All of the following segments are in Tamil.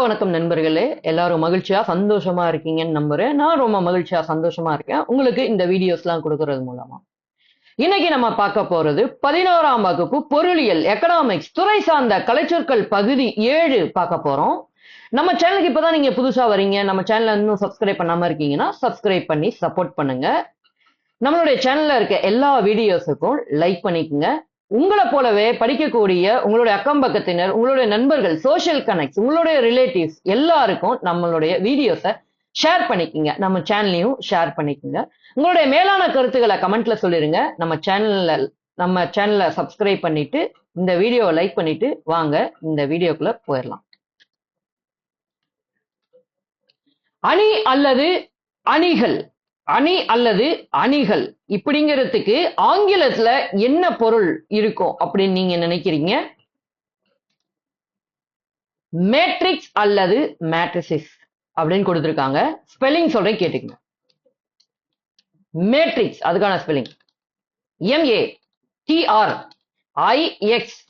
வணக்கம் நண்பர்களே. எல்லாரும் மகிழ்ச்சியா சந்தோஷமா இருக்கீங்கன்னு நம்புறேன். நான் ரொம்ப மகிழ்ச்சியா சந்தோஷமா இருக்கேன். உங்களுக்கு இந்த வீடியோஸ்லாம் கொடுக்கறது மூலமா. இன்னைக்கு நம்ம பார்க்க போறது பதினோராம் வகுப்பு பொருளியல் எக்கனாமிக்ஸ் துறை சார்ந்த கலைச்சொற்கள் பகுதி ஏழு பார்க்க போறோம். நம்ம சேனலுக்கு இப்பதான் நீங்க புதுசா வரீங்க. நம்ம சேனலை இன்னும் சப்ஸ்கிரைப் பண்ணாம இருக்கீங்கன்னா சப்ஸ்கிரைப் பண்ணி சப்போர்ட் பண்ணுங்க. நம்மளுடைய சேனல்ல இருக்க எல்லா வீடியோஸுக்கும் லைக் பண்ணிக்கோங்க. உங்களை போலவே படிக்கக்கூடிய உங்களுடைய அக்கம் பக்கத்தினர் உங்களுடைய நண்பர்கள் சோஷியல் கனெக்ட்ஸ் உங்களுடைய ரிலேட்டிவ்ஸ் எல்லாருக்கும் நம்மளுடைய வீடியோஸை ஷேர் பண்ணிக்கோங்க. நம்ம சேனல்லையும் ஷேர் பண்ணிக்கோங்க. உங்களுடைய மேலான கருத்துக்களை கமெண்ட்ல சொல்லிருங்க. நம்ம சேனல்ல நம்ம சேனலை சப்ஸ்கிரைப் பண்ணிட்டு இந்த வீடியோவை லைக் பண்ணிட்டு வாங்க. இந்த வீடியோக்குள்ள போயிடலாம் அணி அல்லது அணிகள். அணி அல்லது அணிகள் இப்படிங்கிறதுக்கு ஆங்கிலத்துல என்ன பொருள் இருக்கும் அப்படின்னு நீங்க நினைக்கிறீங்க? மேட்ரிக்ஸ் அல்லது மேட்ரிசிஸ் அப்படின்னு கொடுத்திருக்காங்க. ஸ்பெல்லிங் சொல்றேன் கேட்டுக்கங்க. மேட்ரிக்ஸ் அதுக்கான spelling M A T R I X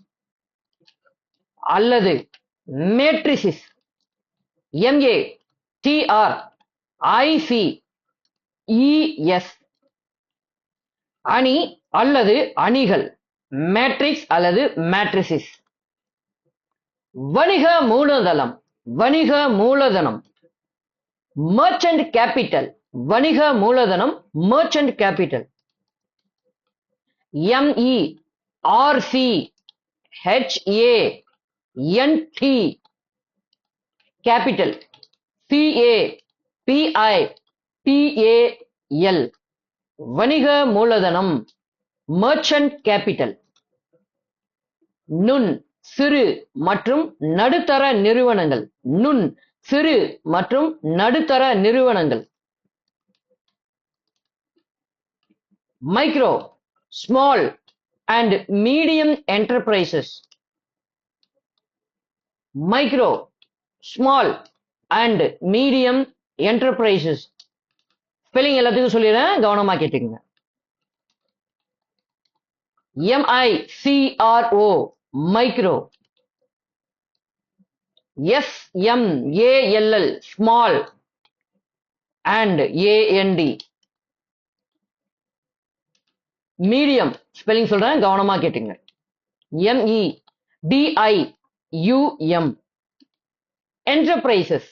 அல்லது matrices M A T R I C E S அணி அல்லது அணிகள் மேட்ரிக்ஸ் அல்லது மேட்ரிசிஸ் வணிக மூலதனம் வணிக மூலதனம். மர்ச்சன்ட் கேபிட்டல் வணிக மூலதனம் merchant capital M E R C H A N T capital C A P I T A L வணிக மூலதனம் மர்ச்சன்ட் கேபிட்டல் நுண் சிறு மற்றும் நடுத்தர நிறுவனங்கள். நுண் சிறு மற்றும் நடுத்தர நிறுவனங்கள். Micro small and medium enterprises micro small and medium enterprises spelling எல்லாத்துக்கும் சொல்லிடுறேன். கவனமா கேட்டுக்கங்க. M I C R O micro S M A L L small and A N D medium spelling சொல்றேன். கவனமா கேட்டுங்க M E D I U M enterprises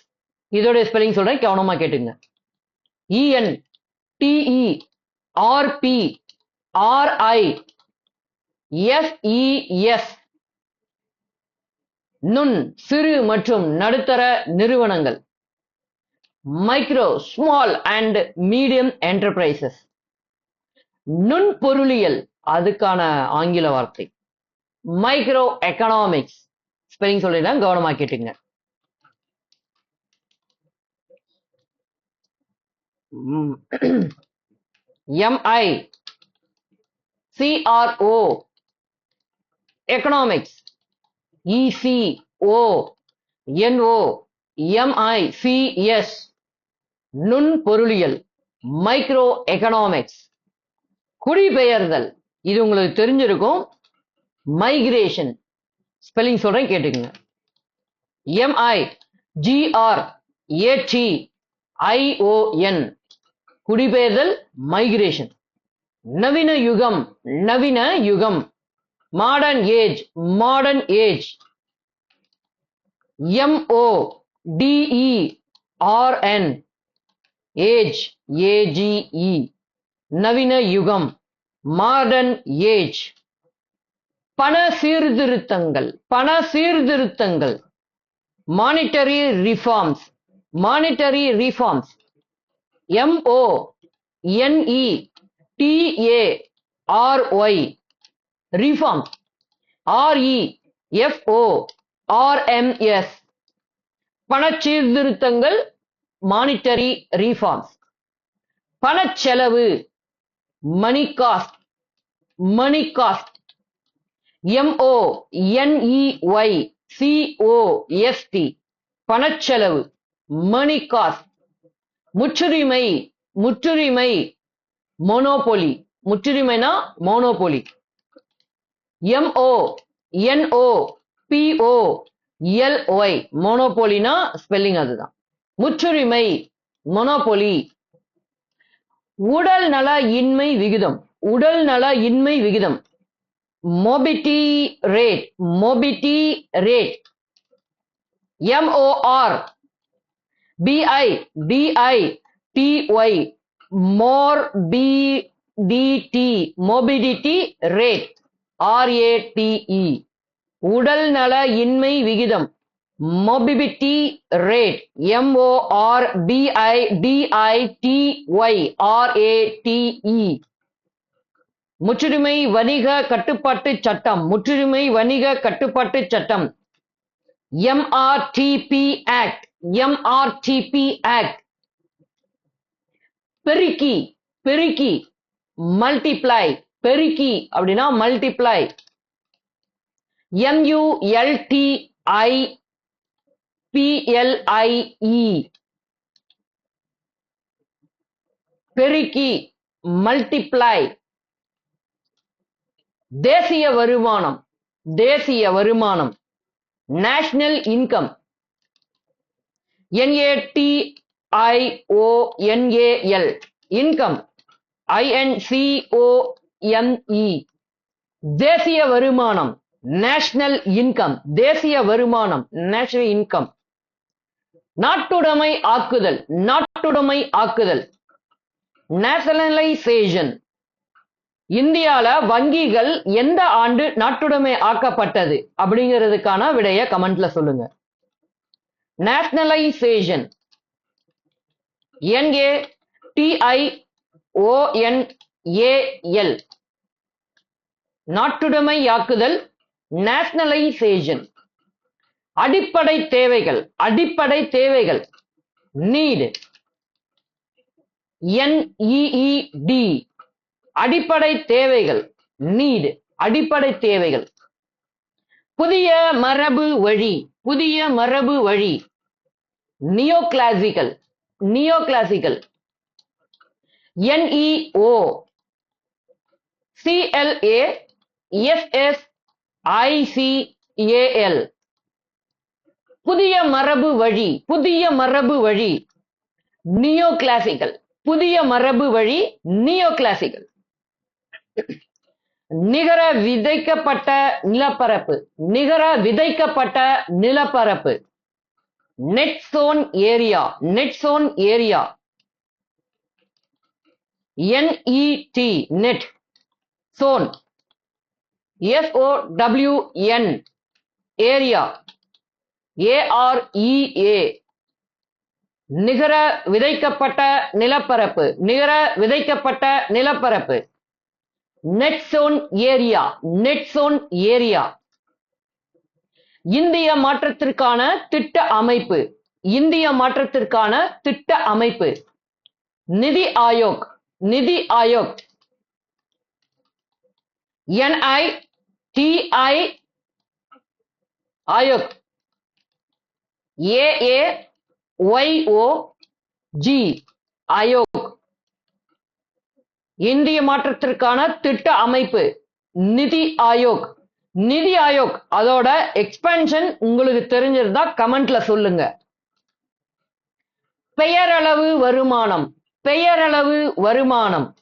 இதோட ஸ்பெல்லிங் சொல்றேன். கவனமா கேட்டுங்க இஎன் டிஇ ஆர்பி ஆர்ஐ எஸ்இஎஸ் நுண் சிறு மற்றும் நடுத்தர நிறுவனங்கள். Micro small and medium enterprises நுண்பொருளியல் அதுக்கான ஆங்கில வார்த்தை. மைக்ரோ எக்கனாமிக்ஸ் ஸ்பெல்லிங் சொல்லிடலாம் கவனமாக கேட்டுங்க M I C R O economics E C O N O M I C S நுண்பொருளியல் micro economics குடிபெயர்தல். இது உங்களுக்கு தெரிஞ்சிருக்கும். மைக்ரேஷன் ஸ்பெல்லிங் சொல்றேன் கேட்டுக்கங்க. M I G R A T I O N குடிபெயர்தல் migration நவீன யுகம் நவீன யுகம். Modern age modern age M O D E R N age A G E நவீன யுகம் மாடர்ன் ஏஜ் பண சீர்திருத்தங்கள் பண சீர்திருத்தங்கள். Monetary reforms monetary reforms M O N E T A R Y reform R E F O R M S பண சீர்திருத்தங்கள் monetary reforms பணச்செலவு money cost money cost M O N E Y C O S T பணச்செலவு money cost முற்றுரிமை முற்றுரிமை monopoly முற்றுரிமைனா monopoly M O N O P O L Y மோனோபோலினா spelling அதுதான். முற்றுரிமை மொனோபொலி உடல் நல இன்மை விகிதம். உடல் நல இன்மை விகிதம். Morbidity rate morbidity rate M O R B I D I T Y morbidity morbidity rate R A T E உடல் நல இன்மை விகிதம் morbidity rate M O R B I D I T Y R A T E முற்றுரிமை வணிக கட்டுப்பாட்டு சட்டம் முற்றுரிமை வணிக கட்டுப்பாட்டு சட்டம் எம்ஆர்டிபி ஆக்ட் எம்ஆர்டிபி ஆக்ட் பெருக்கி பெருக்கி மல்டிப்ளை பெருக்கி அப்படின்னா மல்டிப்ளை எம்யூஎல்டிஐ பிஎல்ஐஇ பெருக்கி மல்டிப்ளை தேசிய வருமானம் தேசிய வருமானம். நேஷனல் இன்கம் என்ஏடிஐஓஎன்ஏஎல் இன்கம் ஐஎன்சிஓஎம்இ தேசிய வருமானம். நேஷனல் இன்கம் தேசிய வருமானம். National income நாட்டுடைமை ஆக்குதல். நாட்டுடைமை ஆக்குதல். நேஷனலைசேஷன் இந்தியால வங்கிகள் எந்த ஆண்டு நாட்டுடைமை ஆக்கப்பட்டது? அப்படிங்கிறதுக்கான விடைய கமெண்ட்ல சொல்லுங்க. Nationalisation N A T I O N A L நாட்டுடைமையாக்குதல் nationalisation அடிப்படை தேவைகள் அடிப்படை தேவைகள். நீடு என்இஇடி அடிப்படை தேவைகள் நீடு அடிப்படை தேவைகள். புதிய மரபு வழி புதிய மரபு வழி. Neo classical neo classical N E O C L A S S I C A L புதிய மரபு வழி புதிய மரபு வழி நியோ கிளாசிக்கல் புதிய மரபு வழி நியோ கிளாசிக்கல் நிகர விதைக்கப்பட்ட நிலப்பரப்பு நிகர விதைக்கப்பட்ட நிலப்பரப்பு. Net sown area net sown area N E T net sown S O W N area A R E A நிகர விதைக்கப்பட்ட நிலப்பரப்பு நிகர விதைக்கப்பட்ட நிலப்பரப்பு. Net sown area net sown area இந்திய மாற்றத்திற்கான திட்ட அமைப்பு இந்திய மாற்றத்திற்கான திட்ட அமைப்பு. NITI Aayog NITI Aayog. N I T I Aayog. A A Y O G Aayog. இந்திய மாற்றத்திற்கான திட்ட அமைப்பு நிதி ஆயோக். நிதி ஆயோக் அதோட எக்ஸ்பென்ஷன் உங்களுக்கு தெரிஞ்சிருந்தா கமெண்ட்ல சொல்லுங்க. பெயரளவு வருமானம் பெயரளவு வருமானம்.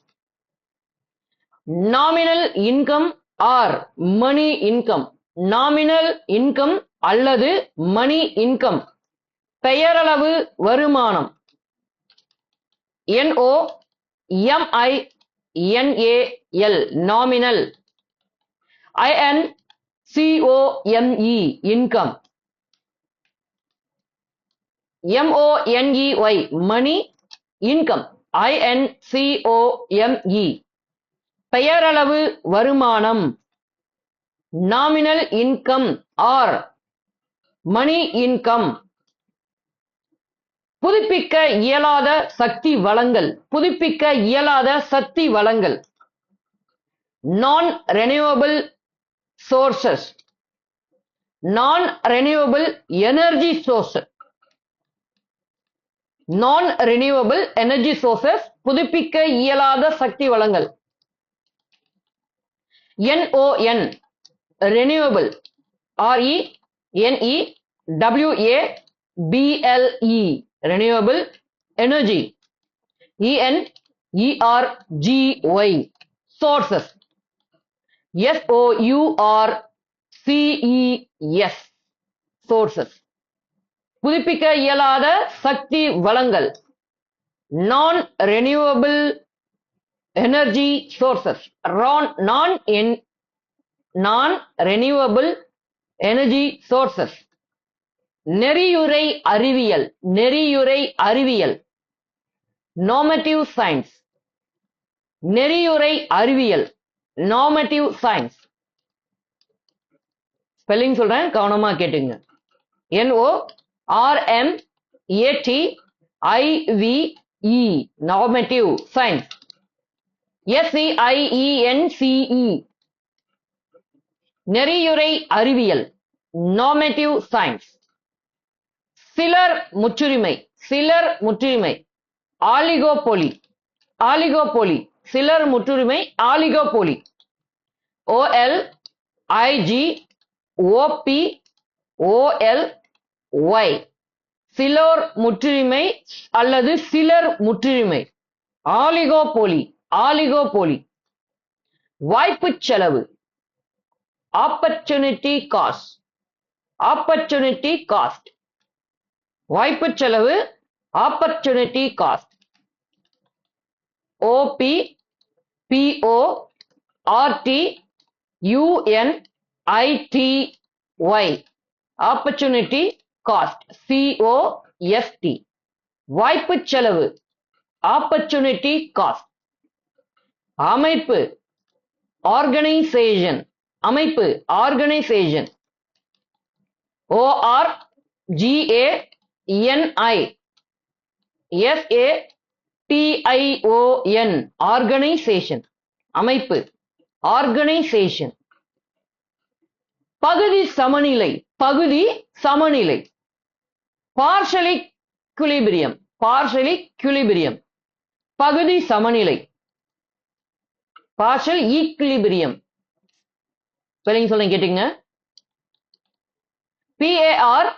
Nominal income or money income nominal income அல்லது மணி இன்கம் பெயரளவு வருமானம். N O M I N A L nominal I N C O M E income M O N E Y money income I N C O M E பெயரளவு வருமானம். Nominal income or money income புதுப்பிக்க இயலாத சக்தி வளங்கள். புதுப்பிக்க இயலாத சக்தி வளங்கள். Non renewable sources non renewable energy source non renewable energy sources புதுப்பிக்க இயலாத சக்தி வளங்கள். N O N renewable R E N E W A B L E renewable energy E N E R G Y sources S O U R C E S sources புதுப்பிக்க இயலாத சக்தி வளங்கள். நான் ரெனியூவபிள் எனர்ஜி சோர்சஸ் நான் என் நான் ரெனியூவபிள் எனர்ஜி சோர்சஸ் நெறியுரை அறிவியல் நெறியுரை அறிவியல். நார்மட்டிவ் சயின்ஸ் நெறியுரை அறிவியல். நார்மட்டிவ் சயின்ஸ் ஸ்பெல்லிங் சொல்றேன் கவனமா கேட்டுங்க. N O R M A T ஐவிஇ normative science எஸ்சிஐஇஎன்சிஇ நெறியுரை அறிவியல் நார்மேட்டிவ் சயின்ஸ் சிலர் முற்றுரிமை சிலர் முற்றுரிமை. ஆலிகோபோலி ஆலிகோபோலி சிலர் முற்றுரிமை oligopoly. O L I G O P O L Y சிலோர் முற்றுரிமை அல்லது சிலர் முற்றுரிமை. Oligopoly oligopoly. வாய்ப்பு செலவு. ஆப்பர்ச்சுனிட்டி காஸ்ட் ஆப்பர்ச்சுனிட்டி காஸ்ட் வாய்ப்பு செலவு opportunity cost O P P O R T U N I T opportunity cost C O S T வாய்ப்பு செலவு ஆப்பர்ச்சுனிட்டி காஸ்ட் அமைப்பு ஆர்கனைசேஷன் அமைப்பு organisation O R G A S A T I O N organisation அமைப்பு. ஆர்கனைசேஷன் பகுதி சமநிலை. பகுதி சமநிலை. பார்ஷலி குலிபிரியம் பார்ஷலி குலிபிரியம் பகுதி சமநிலை. பார்ஷல் ஈக்லிபிரியம் ஸ்பெல்லிங் சொல்லுங்க கேட்டுங்க. P A R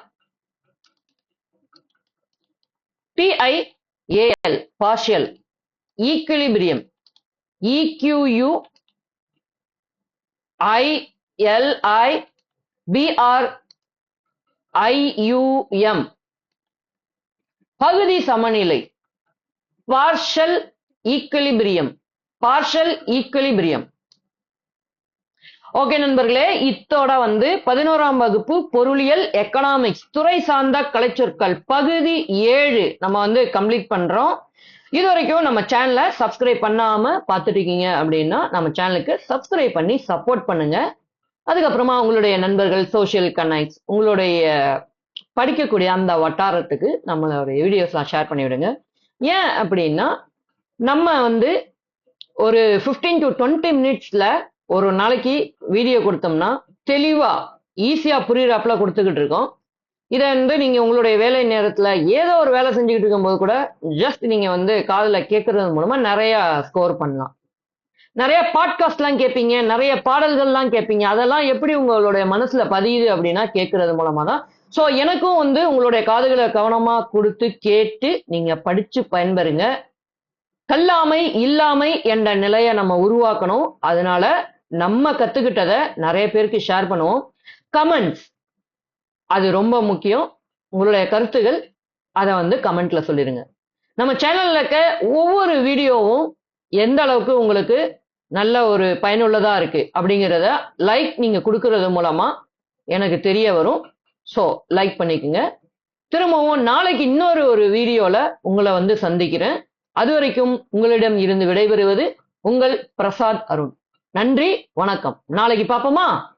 A L partial equilibrium E Q U I L I B R I U M பகுதி சமநிலை partial equilibrium partial equilibrium okay நண்பர்களே இத்தோட வந்து பதினோராம் வகுப்பு பொருளியல் எக்கனாமிக்ஸ் துறை சார்ந்த கலைச்சொற்கள். பகுதி ஏழு நம்ம வந்து கம்ப்ளீட் பண்றோம். இது வரைக்கும் நம்ம சேனலை சப்ஸ்கிரைப் பண்ணாம பார்த்துட்டு இருக்கீங்க அப்படின்னா நம்ம சேனலுக்கு சப்ஸ்கிரைப் பண்ணி சப்போர்ட் பண்ணுங்க. அதுக்கப்புறமா உங்களுடைய நண்பர்கள் சோஷியல் கனெக்ட்ஸ் உங்களுடைய படிக்கக்கூடிய அந்த வட்டாரத்துக்கு நம்மளோட வீடியோஸ்லாம் ஷேர் பண்ணி விடுங்க ஏன் அப்படின்னா நம்ம வந்து ஒரு ஃபிஃப்டீன் டு டுவெண்ட்டி மினிட்ஸில் ஒரு நாளைக்கு வீடியோ கொடுத்தோம்னா தெளிவாக ஈஸியாக புரியுறாப்புல கொடுத்துக்கிட்டு இருக்கோம். இதை வந்து நீங்க உங்களுடைய வேலை நேரத்தில் ஏதோ ஒரு வேலை செஞ்சுக்கிட்டு இருக்கும்போது கூட ஜஸ்ட் நீங்கள் வந்து காதில் கேட்குறது மூலமா நிறையா ஸ்கோர் பண்ணலாம். நிறைய பாட்காஸ்ட்லாம் கேட்பீங்க நிறைய பாடல்கள்லாம் கேட்பீங்க. அதெல்லாம் எப்படி உங்களுடைய மனசில் பதியுது அப்படின்னா கேட்குறது மூலமாக தான். ஸோ எனக்கும் வந்து உங்களுடைய காதுகளை கவனமாக கொடுத்து கேட்டு நீங்கள் படித்து பயன்பெறுங்க. கல்லாமை இல்லாமை என்ற நிலையை நம்ம உருவாக்கணும். அதனால நம்ம கத்துக்கிட்டதை நிறைய பேருக்கு ஷேர் பண்ணுவோம். கமெண்ட்ஸ் அது ரொம்ப முக்கியம். உங்களுடைய கருத்துகள் அதை வந்து கமெண்ட்ல சொல்லிடுங்க. நம்ம சேனல்ல இருக்க ஒவ்வொரு வீடியோவும் எந்த அளவுக்கு உங்களுக்கு நல்ல ஒரு பயனுள்ளதா இருக்கு அப்படிங்கிறத லைக் நீங்க கொடுக்கறது மூலமா எனக்கு தெரிய வரும். ஸோ லைக் பண்ணிக்கோங்க. திரும்பவும் நாளைக்கு இன்னொரு ஒரு வீடியோவில் உங்களை வந்து சந்திக்கிறேன். அது வரைக்கும் உங்களிடம் இருந்து விடைபெறுவது உங்கள் பிரசாத் அருண். நன்றி வணக்கம். நாளைக்கு பார்ப்போமா?